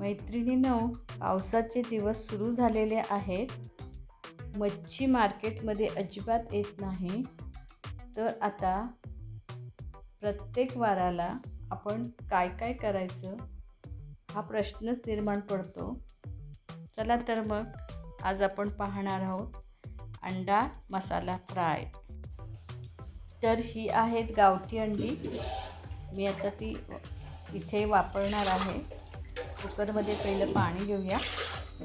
मैत्रिणीनं पावसाचे दिवस सुरू झालेले आहेत. मच्छी मार्केटमध्ये अजिबात येत नाही. तर आता प्रत्येक वाराला आपण काय काय करायचं हा प्रश्नच निर्माण पडतो. चला तर मग आज आपण पाहणार आहोत अंडा मसाला फ्राय. तर ही आहेत गावठी अंडी. मी आता ती इथे वापरणार आहे. कुकरमध्ये पहिलं पाणी घेऊया.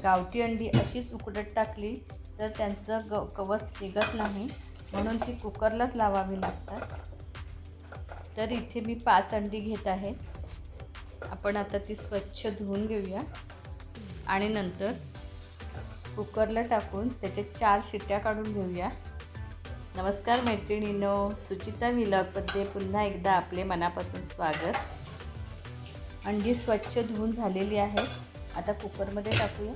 गावठी अंडी अशीच उकडत टाकली तर त्यांचं ग कवच निघत नाही. म्हणून ती कुकरलाच लावावी लागतात. तर इथे मी पाच अंडी घेत आहे. आपण आता ती स्वच्छ धुवून घेऊया. आणि नंतर कुकरला टाकून त्याचे चार शिट्ट्या काढून घेऊया. नमस्कार मैत्रिणीनो सुचिता विलॉगमध्ये पुन्हा एकदा आपले मनापासून स्वागत. अंडी स्वच्छ धुवून झालेली आहेत आता कुकरमध्ये टाकूया.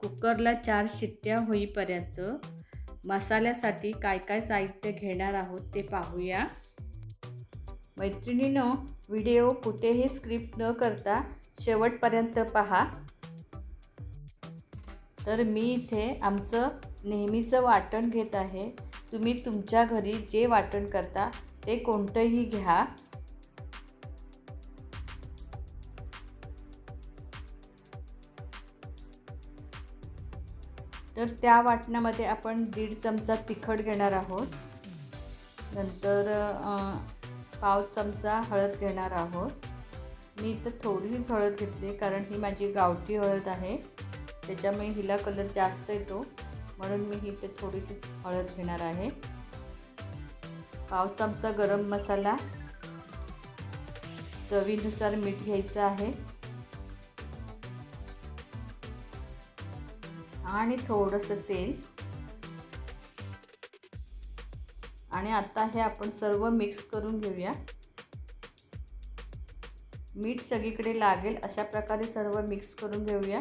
कुकरला चार शिट्ट्या होईपर्यंत मसाल्यासाठी काय काय साहित्य घेणार आहोत ते पाहूया. मैत्रिणीनं व्हिडिओ कुठेही स्क्रिप्ट न करता शेवटपर्यंत पहा. तर मी इथे आमचं नेहमीचं वाटण घेत आहे. तुम्ही तुमच्या घरी जे वाटण करता ते कोणतंही घ्या. तर त्या वाटणामध्ये आपण दीड चमचा तिखट घेणार आहोत. नंतर पाव चमचा हळद घेणार आहोत. मी इथं थोडीशीच हळद घेतली कारण ही माझी गावठी हळद आहे. त्याच्यामुळे हिला कलर जास्त येतो. म्हणून मी ही इथे थोडीशीच हळद घेणार आहे. पाव चमचा गरम मसाला. चवीनुसार मीठ घ्यायचं आहे. आणि थोडंसं तेल. आणि आता हे आपण सर्व मिक्स करून घेऊया. मीठ सगळीकडे लागेल अशा प्रकारे सर्व मिक्स करून घेऊया.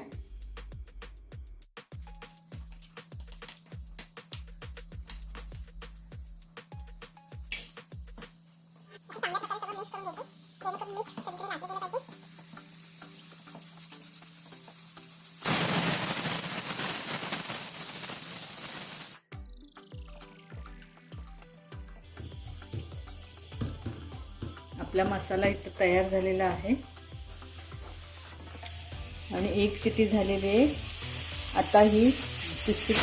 आपला मसाला इथं तयार झालेला आहे. आणि एक सिटी झालेली आहे. आता ही दुसरी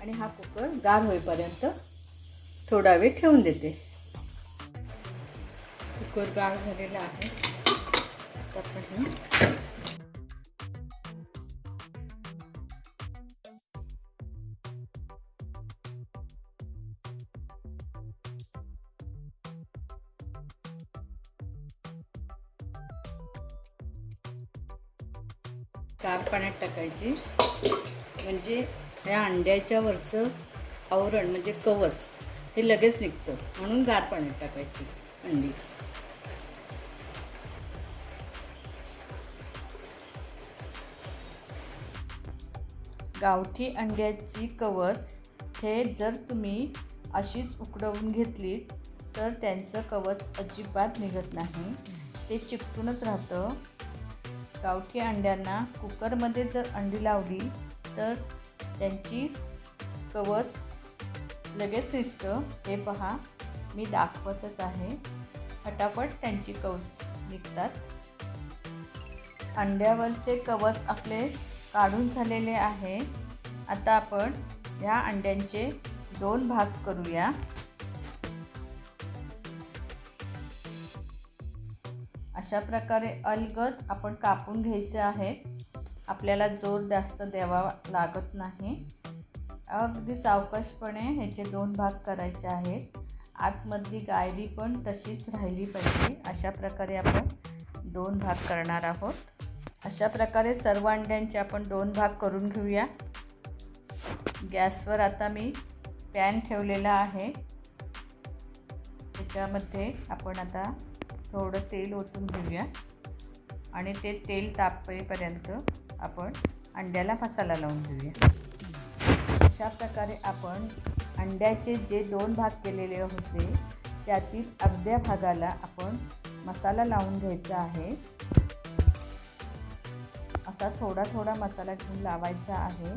आणि हा कुकर गार होईपर्यंत थोडा वेळ ठेवून देते. कुकर गार झालेला आहे. आपण गार पाण्यात टाकायची. म्हणजे या अंड्याच्या वरचं आवरण म्हणजे कवच हे लगेच निघतं. म्हणून गार पाण्यात टाकायची अंडी. गावठी अंड्याची कवच हे जर तुम्ही अशीच उकडवून घेतली तर त्यांचं कवच अजिबात निघत नाही. ते चिपकूनच राहतं. गावठी अंड्यांना कुकरमध्ये जर अंडी लावली तर त्यांची कवच लगेच निघतं हे पहा. मी दाखवतच आहे. फटाफट त्यांची कवच निघतात. अंड्यावरचे कवच आपले काढून झालेले आहे. आता आपण ह्या अंड्यांचे दोन भाग करूया. अशा प्रकारे अलगद आपण कापून घ्यायचे आहे आपल्याला जोर जास्त द्यावा लागत नाही. अगदी सावकाशपणे ह्याचे दोन भाग करायचे आहेत. आतमधली गायरी पण तशीच राहिली पाहिजे. अशा प्रकारे आपण दोन भाग करणार आहोत. अशा प्रकारे सर्व अंड्यांचे आपण दोन भाग करून घेऊया. गॅसवर आता मी पॅन ठेवलेला आहे. त्याच्यामध्ये आपण आता थोडं तेल ओतून घेऊया. आणि ते तेल तापेपर्यंत आपण अंड्याला मसाला लावून घेऊया. अशा प्रकारे आपण अंड्याचे जे दोन भाग केलेले होते त्यातील अर्ध्या भागाला आपण मसाला लावून घ्यायचा आहे. असा थोडा थोडा मसाला घेऊन लावायचा आहे.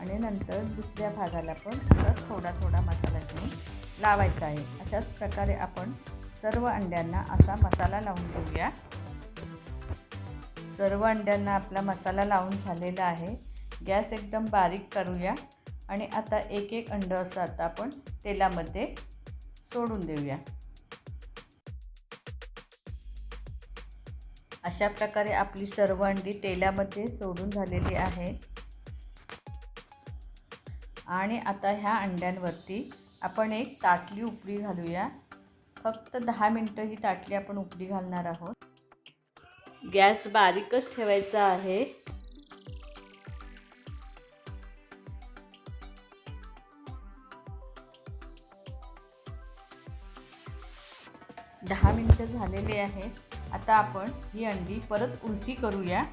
आणि नंतर दुसऱ्या भागाला पण असाच थोडा थोडा मसाला घेऊन लावायचा आहे. अशाच प्रकारे आपण सर्व अंड्यांना असा मसाला लावून घेऊया. सर्व अंड्यांना आपला मसाला लावून झालेला आहे. गॅस एकदम बारीक करूया. आणि आता एक एक अंड असं आता आपण तेलामध्ये सोडून देऊया. अशा प्रकारे आपली सर्व अंडी तेलामध्ये सोडून झालेली आहे. आणि आता ह्या अंड्यांवरती आपण एक ताटली उपडी घालूया. फक्त दहा मिनटं ही ताटली आपण उपडी घालणार आहोत. गॅस बारीकच ठेवायचा आहे. दहा मिनटं झालेले आहेत. आता आपण ही अंडी परत उलटी करूया.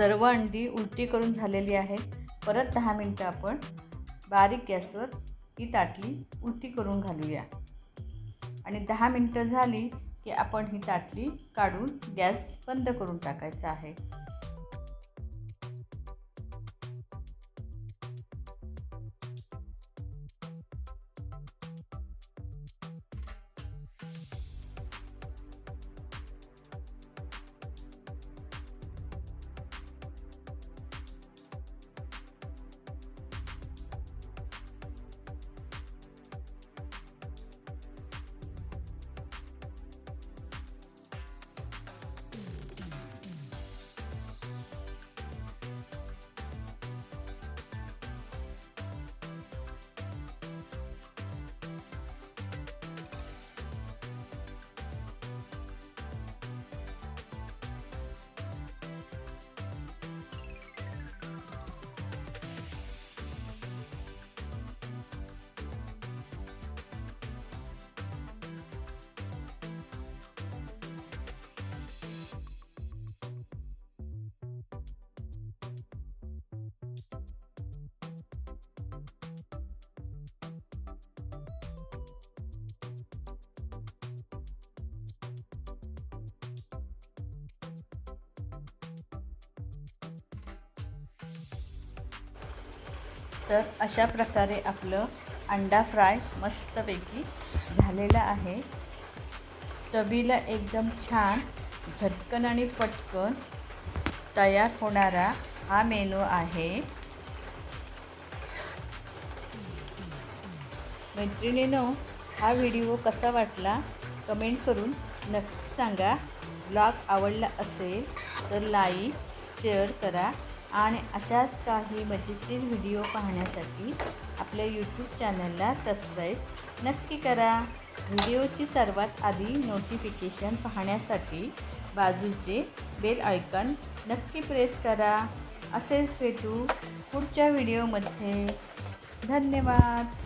सर्व अंडी उलटी करून झालेली आहेत परत दहा मिनटं आपण बारीक गॅसवर ही ताटली उलटी करून घालूया. आणि दहा मिनटं झाली की आपण ही ताटली काढून गॅस बंद करून टाकायचा आहे. तर अशा प्रकारे आपलं अंडा फ्राय मस्तपैकी झालेलं आहे. चवीला एकदम छान झटकन आणि पटकन तयार होणारा हा मेनू आहे. मैत्रिणीनो हा व्हिडिओ कसा वाटला कमेंट करून नक्की सांगा. ब्लॉग आवडला असेल तर लाईक शेअर करा. आणि अशाच काही मजेशीर व्हिडिओ पाहण्यासाठी आपल्या यूट्यूब चॅनलला सबस्क्राईब नक्की करा. व्हिडिओची सर्वात आधी नोटिफिकेशन पाहण्यासाठी बाजूचे बेल आयकन नक्की प्रेस करा. असेच भेटू पुढच्या व्हिडिओमध्ये धन्यवाद.